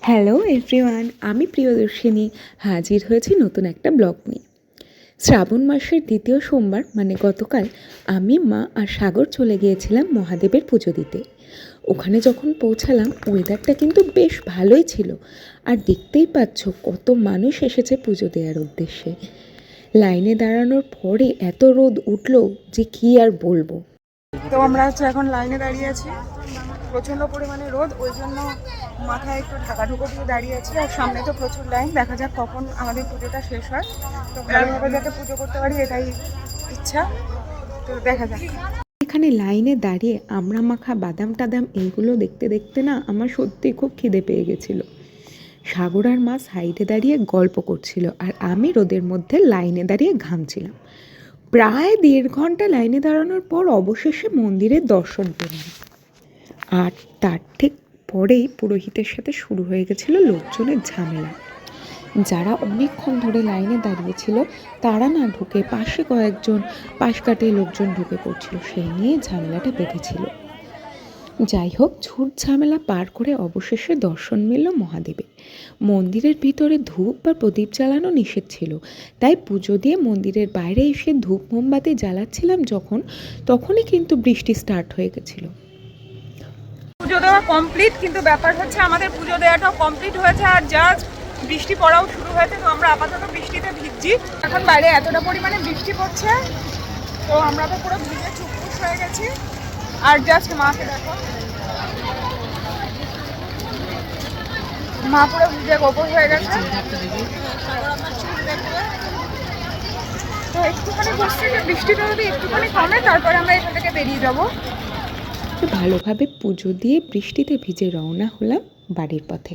Hello everyone, আমি প্রিয়দর্শিনী। হাজির হয়েছি নতুন একটা ব্লগ নিয়ে। শ্রাবণ মাসের দ্বিতীয় সোমবার মানে গতকাল, আমি, মা আর সাগর চলে গিয়েছিলাম মহাদেবের পুজো দিতে। ওখানে যখন পৌঁছালাম ওয়েদারটা কিন্তু বেশ ভালোই ছিল। আর দেখতেই পাচ্ছ, কত মানুষ এসেছে পুজো দেওয়ার উদ্দেশ্যে। লাইনে দাঁড়ানোর পরে এত রোদ উঠল যে কী আর বলব। তো আমরা হচ্ছে এখন লাইনে দাঁড়িয়ে আছি। প্রচণ্ড পরিমাণে রোদ, ওই জন্য মাথায় একটু ঢাকা ঢুকো দিয়ে দাঁড়িয়ে আছি। আর সামনে তো প্রচুর লাইন, দেখা যাক কখন আমাদের পুজোটা শেষ হয়। তো ভালোভাবে যাতে পুজো করতে পারি, এটাই ইচ্ছা। তো দেখা যাক। এখানে লাইনে দাঁড়িয়ে আমরা মাখা বাদাম টাদাম এইগুলো দেখতে দেখতে না আমার সত্যি খুব খিদে পেয়ে গেছিল। সাগর আর মা সাইডে দাঁড়িয়ে গল্প করছিল, আর আমি রোদের মধ্যে লাইনে দাঁড়িয়ে ঘামছিলাম। প্রায় দেড় ঘণ্টা লাইনে দাঁড়ানোর পর অবশেষে মন্দিরের দর্শন পেলাম। আর তার ঠিক পরেই পুরোহিতের সাথে শুরু হয়ে গেছিল লোকজনের ঝামেলা। যারা অনেকক্ষণ ধরে লাইনে দাঁড়িয়েছিল তারা না ঢুকে পাশে কয়েকজন পাশ কাটিয়ে লোকজন ঢুকে পড়ছিল। সেই নিয়ে ঝামেলাটা বেঁধেছিল। যাই হোক ঝুট ঝামেলা পার করে অবশেষে দর্শন মিলল মহাদেবের মন্দিরের ভিতরে ধূপ বা প্রদীপ জ্বালানো নিষেধ ছিল। তাই পুজো দিয়ে মন্দিরের বাইরে এসে ধূপ মোমবাতি জ্বালাচ্ছিলাম যখন, তখনই কিন্তু বৃষ্টি স্টার্ট হয়ে গেছিল। পুজো দেওয়া কমপ্লিট কিন্তু ব্যাপার হচ্ছে আমাদের পুজো দেওয়াটাও কমপ্লিট হয়েছে আর জাস্ট বৃষ্টি পড়াও শুরু হয়েছে, তো আমরা আপাতত বৃষ্টিতে ভিজছি। এখন বাইরে এতটা পরিমাণে বৃষ্টি পড়ছে, তো আমরা তো পুরো ভিজে চুপপুস হয়ে গেছি। আর জাস্ট মাকে দেখো। মা পুরো ভিজে গোবর হয়ে গেছে। একটুখানি একটুখানি আমরা এখান থেকে বেরিয়ে ভালোভাবে পুজো দিয়ে বৃষ্টিতে ভিজে রওনা হলাম বাড়ির পথে।